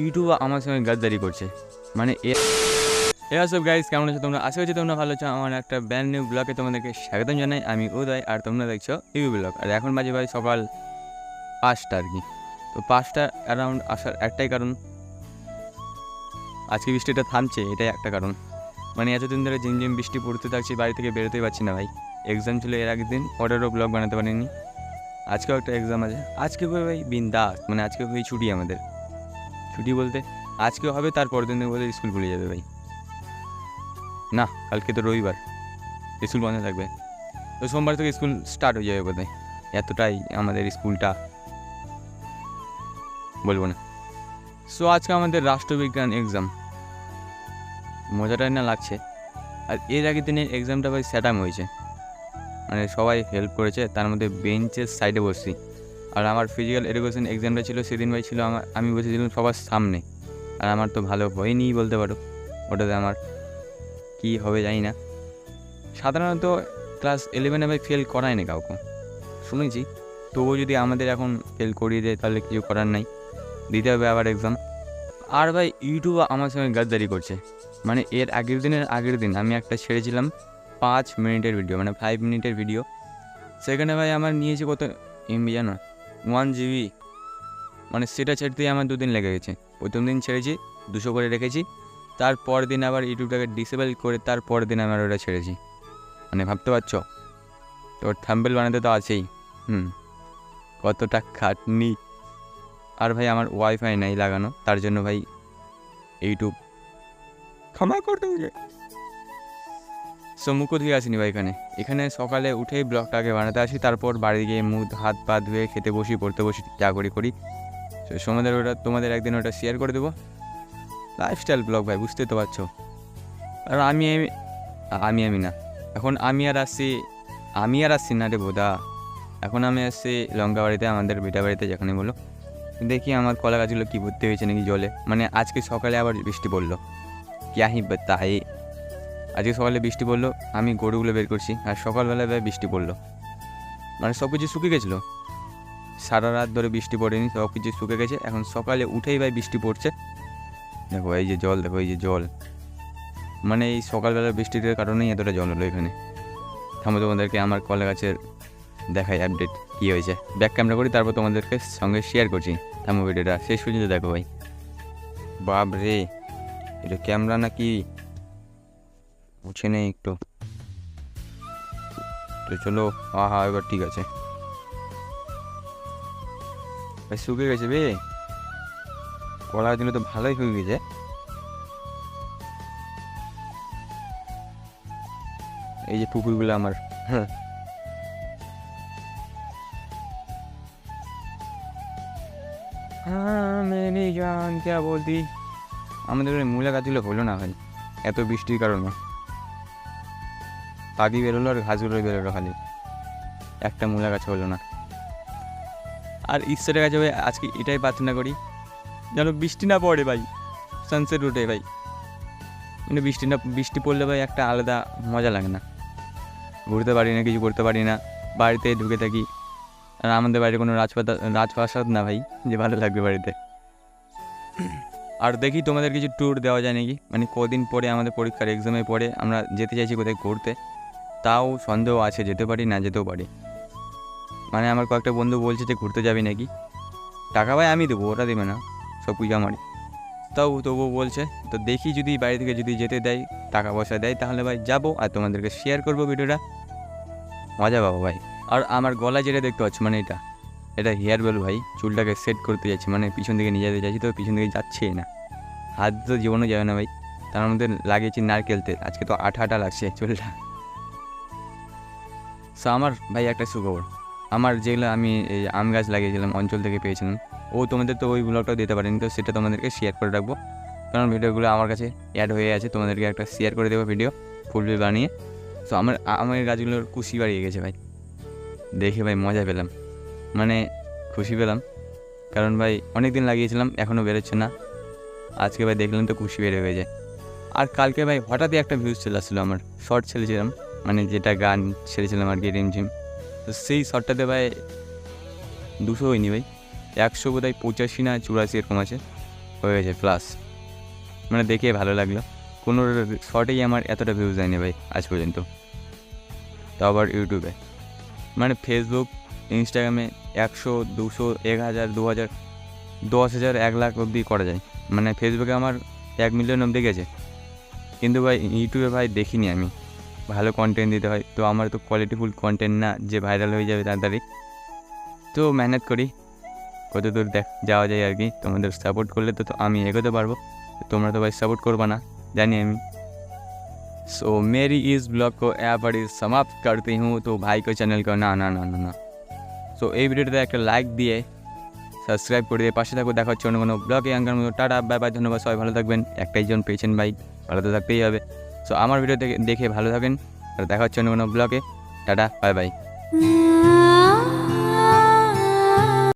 YouTube আমার সঙ্গে গাদ্দারি করছে। মানে এ এরা সব গাইজ কেমন আছো তোমরা? আশা করছি তোমরা ভালো আছো। আমার একটা ব্র্যান্ড নিউ ব্লগে তোমাদেরকে স্বাগতম জানাই। আমি উদয়, আর তোমরা দেখছ ইউ ব্লগ আর এখন বাজে ভাই সকাল পাঁচটা আর কি। তো পাঁচটা অ্যারাউন্ড আসার একটাই কারণ। আজকে বৃষ্টিটা থামছে, এটাই একটা কারণ। মানে এতদিন ধরে ঝিমঝিম বৃষ্টি পড়তে থাকছি, বাড়ি থেকে বেরোতেই পারছি না ভাই। এক্সাম ছিল এর আগের দিন ওটারও ব্লগ বানাতে পারিনি। আজকেও একটা এক্সাম আছে। আজকে ভাই বিন্দাস মানে আজকে হয়ে ছুটি আমাদের। ছুটি বলতে আজকে হবে, তার পরের দিন বলে স্কুল খুলে যাবে ভাই। না, কালকে তো রবিবার, স্কুল বন্ধ থাকবে। তো সোমবার থেকে স্কুল স্টার্ট হয়ে যাবে বোধহয়। এতটাই আমাদের স্কুলটা বলব না। সো আজকে আমাদের রাষ্ট্রবিজ্ঞান এক্সাম মজাটাই না লাগছে। আর এর আগের দিনের এক্সামটা ভাই স্যাটাম হয়েছে। মানে সবাই হেল্প করেছে, তার মধ্যে বেঞ্চের সাইডে বসছি। আর আমার ফিজিক্যাল এডুকেশন এক্সামটা ছিল, সেদিন ভাই ছিল আমার, আমি বসেছিলাম সবার সামনে। আর আমার তো ভালো হয়নি বলতে পারো। ওটাতে আমার কি হবে জানি না। সাধারণত ক্লাস ইলেভেনে ভাই ফেল করায় না কাউকে। শুনেছি। তবুও যদি আমাদের এখন ফেল করিয়ে দেয়, তাহলে কিছু করার নাই। দিতে হবে আবার এক্সাম আর ভাই ইউটিউব আমার সঙ্গে গাদ্দারি করছে। মানে এর আগের দিনের, আগের দিন আমি একটা ছেড়েছিলাম পাঁচ মিনিটের ভিডিও মানে ফাইভ মিনিটের ভিডিও সেখানে ভাই আমার নিয়েছে কত এমবি জানো? ওয়ান জিবি মানে সেটা ছেড়তেই আমার দুদিন লেগে গেছে। প্রথম দিন ছেড়েছি, দুশো করে রেখেছি, তারপর দিন আবার ইউটিউবটাকে ডিসেবল করে তারপর দিন আমার ওটা ছেড়েছি। মানে ভাবতে পারছ? তো থাম্বেল বানাতে তো আছেই, হুম, কতটা খাটনি। আর ভাই আমার ওয়াইফাই নাই লাগানো, তার জন্য ভাই ইউটিউব ক্ষমা করতে সো মুখও ধুয়ে আসিনি ভাই এখানে। এখানে সকালে উঠেই ব্লগটাকে বানাতে আসি, তারপর বাড়ি গিয়ে মুখ হাত পা ধুয়ে খেতে বসি, পড়তে বসি, যা করি করি। তোমাদের ওটা, তোমাদের একদিন ওটা শেয়ার করে দেবো। লাইফস্টাইল ব্লগ ভাই, বুঝতে তো পারছ। আর আমি আমি আমি না। এখন আমি আর আসছি আমি আর আসছি না রে বোধা এখন আমি আসছি লঙ্কা বাড়িতে আমাদের বিটা বাড়িতে যেখানে বলো। দেখি আমার কলা গাছগুলো কী ভর্তি হয়েছে নাকি জলে। মানে আজকে সকালে আবার বৃষ্টি পড়ল। ক্যাহি তাই। আজকে সকালে বৃষ্টি পড়ল, আমি গরুগুলো বের করছি, আর সকালবেলায় ভাই বৃষ্টি পড়ল। মানে সব কিছু শুকিয়ে গেছিল। সারা রাত ধরে বৃষ্টি পড়েনি, সব কিছু শুকে গেছে। এখন সকালে উঠেই ভাই বৃষ্টি পড়ছে। দেখো, এই যে জল, দেখো, এই যে জল। মানে এই সকালবেলা বৃষ্টির কারণেই এতটা জল হলো এখানে। থামো তোমাদেরকে, আমার কলা গাছের দেখাই আপডেট কী হয়েছে। ব্যাক ক্যামেরা করি, তারপর তোমাদেরকে সঙ্গে শেয়ার করছি। থামো ভিডিওটা, শেষ পর্যন্ত দেখো ভাই। বাপ রে এটা ক্যামেরা নাকি বুঝে নেই একটু। তো চলো আহা এবার ঠিক আছে। ভাই শুকে গেছে বে। কলা দিলে তো ভালোই হয়ে গেছে। এই যে পুকুরগুলো আমার হ্যাঁ। জান আমাদের মূলা গাছগুলো হলো না ভাই, এত বৃষ্টির কারণে। পাখি বেরোলো আর ঘাসগুলো বেরোলো খালি। একটা মূলা গাছ হলো না। আর ঈশ্বরের কাছে ভাই, আজকে এটাই প্রার্থনা করি, যেন বৃষ্টি না পড়ে ভাই সানসেট উঠে ভাই। মানে বৃষ্টি না, বৃষ্টি পড়লে ভাই একটা আলাদা মজা লাগে না। ঘুরতে পারি না, কিছু করতে পারি না, বাড়িতে ঢুকে থাকি। আর আমাদের বাড়িতে কোনো রাজপাতা রাজপ্রাসাদ না ভাই, যে ভালো লাগবে বাড়িতে। আর দেখি তোমাদের কিছু ট্যুর দেওয়া যায় নাকি? মানে কদিন পরে আমাদের পরীক্ষার এক্সামে পরে আমরা যেতে চাইছি কোথায় ঘুরতে। তাও সন্দেহ আছে যেতে পারি, না যেতেও পারি। মানে আমার কয়েকটা বন্ধু বলছে যে, ঘুরতে যাবি নাকি? টাকা ভাই আমি দেবো, ওরা দেবে না, সব কিছু আমারই। তাও তবুও বলছে, তো দেখি যদি বাড়ি থেকে যদি যেতে দেয়, টাকা পয়সা দেয়, তাহলে ভাই যাব আর তোমাদেরকে শেয়ার করব ভিডিওটা। মজা পাবো ভাই। আর আমার গলায় যেটা দেখতে পাচ্ছ মানে এটা এটা হেয়ার বেল ভাই, চুলটাকে সেট করতে যাচ্ছি মানে পিছন দিকে নিয়ে যেতে চাইছি তো পিছন দিকে যাচ্ছেই না। হাত তো জীবনও যাবে না ভাই, তার মধ্যে লাগিয়েছি নারকেল তেল, আজকে তো আঠা আঠা লাগছে চুলটা। সো আমার ভাই একটা সুখবর। আমার যেগুলো আমি এই আম গাছ লাগিয়েছিলাম, অঞ্চল থেকে পেয়েছিলাম, ও তোমাদের তো ওই ব্লগটাও দিতে পারেনি, তো সেটা তোমাদেরকে শেয়ার করে রাখব। কারণ ভিডিওগুলো আমার কাছে অ্যাড হয়ে আছে, তোমাদেরকে একটা শেয়ার করে দেবো ভিডিও ফুল বানিয়ে। সো আমার আমের গাছগুলোর কুশি বাড়িয়ে গেছে ভাই। দেখে ভাই মজা পেলাম। মানে খুশি পেলাম। কারণ ভাই অনেক দিন লাগিয়েছিলাম এখনও বেরোচ্ছে না। আজকে ভাই দেখলাম তো খুশি বেড়ে হয়ে যায়। আর কালকে ভাই হঠাৎই একটা ভিউজ চলে আসছিল আমার শর্ট ছেড়েছিলাম। মানে যেটা গান ছেড়েছিলাম আর কি রিমঝিম তো সেই শটটাতে ভাই দুশো হয়নি ভাই। একশো বোধ হয় পঁচাশি না চুরাশি এরকম আছে। হয়ে গেছে প্লাস মানে দেখে ভালো লাগল। কোনো শটেই আমার এতটা ভিউজ যায়নি ভাই আজ পর্যন্ত। তাও আবার ইউটিউবে মানে ফেসবুক ইনস্টাগ্রামে একশো, দুশো, এক হাজার, দু হাজার, দশ হাজার, এক লাখ অবধি করা যায়। মানে ফেসবুকে আমার এক মিলিয়ন অবধি গেছে। কিন্তু ভাই ইউটিউবে ভাই দেখিনি আমি। ভালো কন্টেন্ট দিতে হয় তো আমার তো কোয়ালিটিফুল কন্টেন্ট না যে ভাইরাল হয়ে যাবে তাড়াতাড়ি তো মেহনত করি কত দূর দেখ যাওয়া যায় আর কি তোমাদের সাপোর্ট করলে তো তো আমি এগোতে পারবো তোমরা তো ভাই সাপোর্ট করবা না জানি আমি सो मेरी इस ब्लॉग को यहाँ पर ही समाप्त करती हूँ तो भाई को चैनल को না না না না না সো এই ভিডিওটাতে একটা লাইক দিয়ে সাবস্ক্রাইব করে দিয়ে পাশে থাকো দেখা হচ্ছে অন্য কোনো ব্লগে আঙ্কার মতো টাটা বাই বাই ধন্যবাদ সবাই ভালো থাকবেন একটাই জন পেয়েছেন ভাই ভালো তো থাকতেই হবে সো আমার ভিডিও দেখে ভালো থাকেন। আর দেখা হচ্ছে অন্য কোনো ব্লগে টাটা বাই বাই.